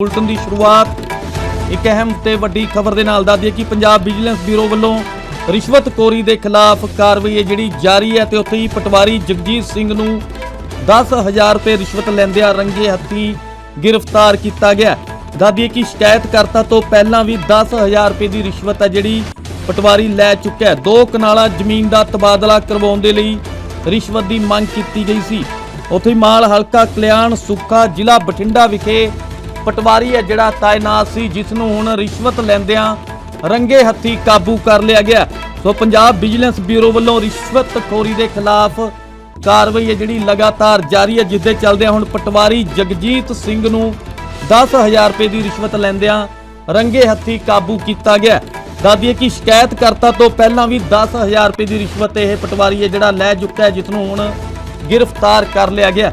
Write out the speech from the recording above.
Bulletin ਦੀ ਸ਼ੁਰੂਆਤ ਇੱਕ ਅਹਿਮ ਤੇ ਵੱਡੀ ਖਬਰ ਦੇ ਨਾਲ ਦੱਸਦੀ ਹੈ ਕਿ ਪੰਜਾਬ ਵਿਜੀਲੈਂਸ ਬਿਊਰੋ ਵੱਲੋਂ ਰਿਸ਼ਵਤਖੋਰੀ ਦੇ ਖਿਲਾਫ ਕਾਰਵਾਈ ਹੈ ਜਿਹੜੀ ਜਾਰੀ ਹੈ ਤੇ ਉੱਥੇ ਹੀ ਪਟਵਾਰੀ ਜਗਜੀਤ ਸਿੰਘ ਨੂੰ 10000 ਰੁਪਏ ਰਿਸ਼ਵਤ ਲੈਂਦਿਆਂ ਰੰਗੇ ਹੱਥੀ ਗ੍ਰਿਫਤਾਰ ਕੀਤਾ ਗਿਆ। ਦੱਸਦੀ ਕਿ ਸ਼ਿਕਾਇਤਕਰਤਾ ਤੋਂ ਪਹਿਲਾਂ ਵੀ 10000 ਰੁਪਏ ਦੀ ਰਿਸ਼ਵਤ ਹੈ ਜਿਹੜੀ ਪਟਵਾਰੀ ਲੈ ਚੁੱਕਿਆ ਦੋ ਕਨਾਲਾ ਜ਼ਮੀਨ ਦਾ ਤਬਾਦਲਾ ਕਰਵਾਉਣ ਦੇ ਲਈ ਰਿਸ਼ਵਤ ਦੀ ਮੰਗ ਕੀਤੀ ਗਈ ਸੀ। ਉੱਥੇ ਮਾਲ ਹਲਕਾ ਕਲਿਆਣ ਸੁੱਖਾ ਜ਼ਿਲ੍ਹਾ ਬਠਿੰਡਾ ਵਿਖੇ ਪਟਵਾਰੀ ਹੈ ਜਿਹੜਾ ਤਾਇਨਾਤ ਸੀ, ਜਿਸ ਨੂੰ ਹੁਣ ਰਿਸ਼ਵਤ ਲੈਂਦਿਆਂ ਰੰਗੇ ਹੱਥੀ ਕਾਬੂ ਕਰ ਲਿਆ ਗਿਆ। ਸੋ ਪੰਜਾਬ ਵਿਜੀਲੈਂਸ ਬਿਊਰੋ ਵੱਲੋਂ ਰਿਸ਼ਵਤਖੋਰੀ ਦੇ ਖਿਲਾਫ ਕਾਰਵਾਈ ਹੈ ਜਿਹੜੀ ਲਗਾਤਾਰ ਜਾਰੀ ਹੈ, ਜਿਸ ਦੇ ਚੱਲਦਿਆਂ ਹੁਣ ਪਟਵਾਰੀ ਜਗਜੀਤ ਸਿੰਘ ਨੂੰ 10000 ਰੁਪਏ ਦੀ ਰਿਸ਼ਵਤ ਲੈਂਦਿਆਂ ਰੰਗੇ ਹੱਥੀ ਕਾਬੂ ਕੀਤਾ ਗਿਆ। ਦੱਸਦੀਏ ਕਿ ਸ਼ਿਕਾਇਤਕਰਤਾ ਤੋਂ ਪਹਿਲਾਂ ਵੀ 10000 ਰੁਪਏ ਦੀ ਰਿਸ਼ਵਤ ਇਹ ਪਟਵਾਰੀ ਹੈ ਜਿਹੜਾ ਲੈ ਚੁੱਕਾ ਹੈ, ਜਿਸ ਨੂੰ ਹੁਣ ਗ੍ਰਿਫਤਾਰ ਕਰ ਲਿਆ ਗਿਆ।